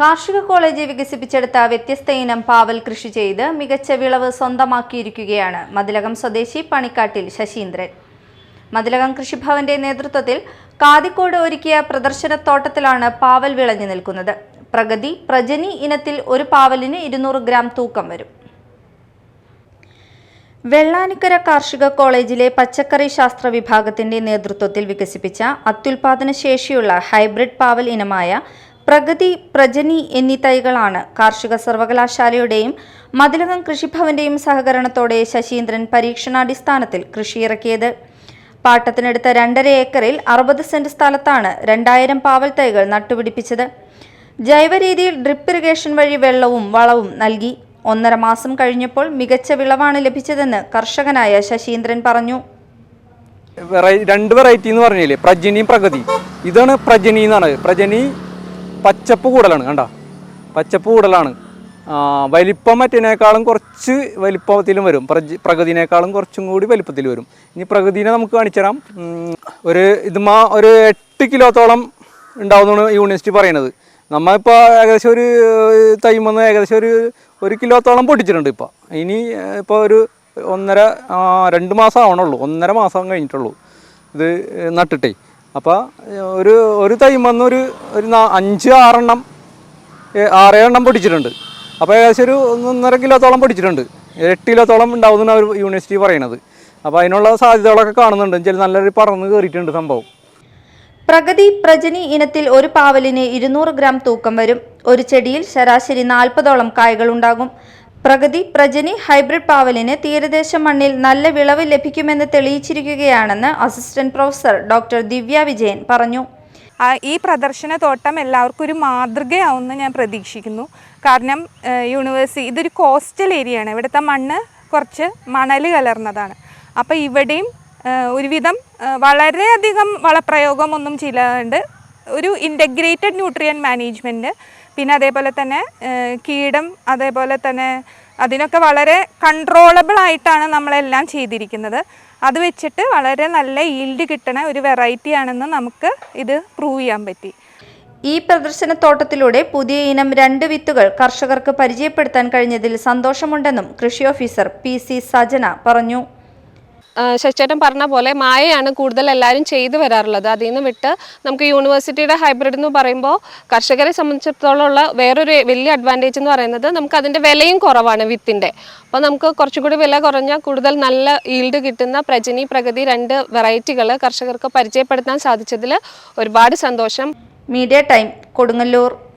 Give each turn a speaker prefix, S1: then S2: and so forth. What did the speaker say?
S1: കാർഷിക കോളേജ് വികസിപ്പിച്ചെടുത്ത വ്യത്യസ്ത ഇനം പാവൽ കൃഷി ചെയ്ത് മികച്ച വിളവ് സ്വന്തമാക്കിയിരിക്കുകയാണ് മതിലകം സ്വദേശി പണിക്കാട്ടിൽ ശശീന്ദ്രൻ. മതിലകം കൃഷിഭവന്റെ നേതൃത്വത്തിൽ കാതിക്കോട് ഒരുക്കിയ പ്രദർശനത്തോട്ടത്തിലാണ് പാവൽ വിളഞ്ഞു നിൽക്കുന്നത്. പ്രഗതി പ്രജനി ഇനത്തിൽ ഒരു പാവലിന് ഇരുന്നൂറ് ഗ്രാം തൂക്കം വരും. വെള്ളാനിക്കര കാർഷിക കോളേജിലെ പച്ചക്കറി ശാസ്ത്ര വിഭാഗത്തിന്റെ നേതൃത്വത്തിൽ വികസിപ്പിച്ച അത്യുൽപാദന ശേഷിയുള്ള ഹൈബ്രിഡ് പാവൽ ഇനമായ പ്രഗതി പ്രജനി എന്നീ തൈകളാണ് കാർഷിക സർവകലാശാലയുടെയും മതിലകം കൃഷിഭവന്റെയും സഹകരണത്തോടെ ശശീന്ദ്രൻ പരീക്ഷണാടിസ്ഥാനത്തിൽ കൃഷിയിറക്കിയത്. പാട്ടത്തിനടുത്ത രണ്ടര ഏക്കറിൽ അറുപത് സെന്റ് സ്ഥലത്താണ് രണ്ടായിരം പാവൽ തൈകൾ നട്ടുപിടിപ്പിച്ചത്. ജൈവരീതിയിൽ ഡ്രിപ്പ് ഇറിഗേഷൻ വഴി വെള്ളവും വളവും നൽകി. ഒന്നര മാസം കഴിഞ്ഞപ്പോൾ മികച്ച വിളവാണ് ലഭിച്ചതെന്ന് കർഷകനായ ശശീന്ദ്രൻ പറഞ്ഞു.
S2: രണ്ട് വെറൈറ്റി എന്ന് പറഞ്ഞില്ലേ? പ്രജനിയും പ്രഗതി. ഇതാണ് പ്രജനി എന്നാണ്. പ്രജനി പച്ചപ്പ് കൂടുതലാണ് കണ്ട? പച്ചപ്പ് കൂടുതലാണ്. വലിപ്പം മറ്റേനേക്കാളും കുറച്ച് വലിപ്പത്തിലും വരും. പ്രകൃതിനേക്കാളും കുറച്ചും കൂടി വലിപ്പത്തിൽ വരും. ഇനി പ്രകൃതിനെ നമുക്ക് കാണിച്ചുതരാം. തരാം ഒരു ഇതുമാ ഒരു എട്ട് കിലോത്തോളം ഉണ്ടാവുന്നതാണ് യൂണിവേഴ്സിറ്റി പറയുന്നത്. നമ്മളിപ്പോൾ ഏകദേശം ഒരു തൈമെന്ന് ഏകദേശം ഒരു ഒരു കിലോത്തോളം പൊട്ടിച്ചിട്ടുണ്ട് ഇപ്പോൾ ഇനി ഇപ്പോൾ ഒരു ഒന്നര രണ്ട് മാസം ആവണുള്ളൂ. ഒന്നര മാസം കഴിഞ്ഞിട്ടുള്ളൂ. ഇത് നട്ടിട്ടേ. അപ്പോൾ ഒരു ഒരു തൈമെന്ന് ഒരു ഒരു അഞ്ച് ആറെണ്ണം ആറേഴെണ്ണം പൊടിച്ചിട്ടുണ്ട് അപ്പോൾ ഏകദേശം ഒരു ഒന്നര കിലോത്തോളം പൊടിച്ചിട്ടുണ്ട് എട്ട് കിലോത്തോളം ഉണ്ടാവുമെന്നാണ് അവർ യൂണിവേഴ്സിറ്റി പറയണത്. അപ്പോൾ അതിനുള്ള സാധ്യതകളൊക്കെ കാണുന്നുണ്ട്. ചില നല്ലൊരു പറന്ന് കയറിയിട്ടുണ്ട് സംഭവം.
S1: പ്രഗതി പ്രജനി ഇനത്തിൽ ഒരു പാവലിന് ഇരുന്നൂറ് ഗ്രാം തൂക്കം വരും. ഒരു ചെടിയിൽ ശരാശരി നാൽപ്പതോളം കായ്കളുണ്ടാകും പ്രഗതി പ്രജനി ഹൈബ്രിഡ് പാവലിന് തീരദേശ മണ്ണിൽ നല്ല വിളവ് ലഭിക്കുമെന്ന് തെളിയിച്ചിരിക്കുകയാണെന്ന് assistant professor doctor Divya Vijayan പറഞ്ഞു.
S3: ഈ പ്രദർശന തോട്ടം എല്ലാവർക്കും ഒരു മാതൃകയാവുമെന്ന് ഞാൻ പ്രതീക്ഷിക്കുന്നു. കാരണം യൂണിവേഴ്സിറ്റി ഇതൊരു കോസ്റ്റൽ ഏരിയ ആണ് ഇവിടുത്തെ മണ്ണ് കുറച്ച് മണൽ കലർന്നതാണ്. അപ്പോൾ ഇവിടെയും ഒരുവിധം വളരെയധികം വളപ്രയോഗമൊന്നും ചെയ്യാണ്ട് ഒരു ഇന്റഗ്രേറ്റഡ് ന്യൂട്രിയൻ മാനേജ്മെന്റ് പിന്നെ അതേപോലെ തന്നെ കീടം അതേപോലെ തന്നെ അതിനൊക്കെ വളരെ കൺട്രോളബിൾ ആയിട്ടാണ് നമ്മളെല്ലാം ചെയ്തിരിക്കുന്നത്. അത് വെച്ചിട്ട് വളരെ നല്ല ഈൽഡ് കിട്ടണ ഒരു വെറൈറ്റി ആണെന്ന് നമുക്ക് ഇത് പ്രൂവ് ചെയ്യാൻ പറ്റി.
S1: ഈ പ്രദർശനത്തോട്ടത്തിലൂടെ പുതിയ ഇനം രണ്ട് വിത്തുകൾ കർഷകർക്ക് പരിചയപ്പെടുത്താൻ കഴിഞ്ഞതിൽ സന്തോഷമുണ്ടെന്നും കൃഷി ഓഫീസർ പി സി സജന പറഞ്ഞു.
S4: ശശിചേട്ടൻ പറഞ്ഞ പോലെ മായയാണ് കൂടുതൽ എല്ലാവരും ചെയ്തു വരാറുള്ളത്. അതിൽ നിന്ന് വിട്ട് നമുക്ക് യൂണിവേഴ്സിറ്റിയുടെ ഹൈബ്രിഡ് എന്ന് പറയുമ്പോൾ കർഷകരെ സംബന്ധിച്ചിടത്തോളം ഉള്ള വേറൊരു വലിയ അഡ്വാന്റേജ് എന്ന് പറയുന്നത് നമുക്ക് അതിന്റെ വിലയും കുറവാണ് വിത്തിന്റെ. അപ്പോൾ നമുക്ക് കുറച്ചുകൂടി വില കുറഞ്ഞ കൂടുതൽ നല്ല ഈൽഡ് കിട്ടുന്ന പ്രജനി പ്രഗതി രണ്ട് വെറൈറ്റികൾ കർഷകർക്ക് പരിചയപ്പെടുത്താൻ സാധിച്ചതിൽ ഒരുപാട് സന്തോഷം.
S1: Media time Kodungallur.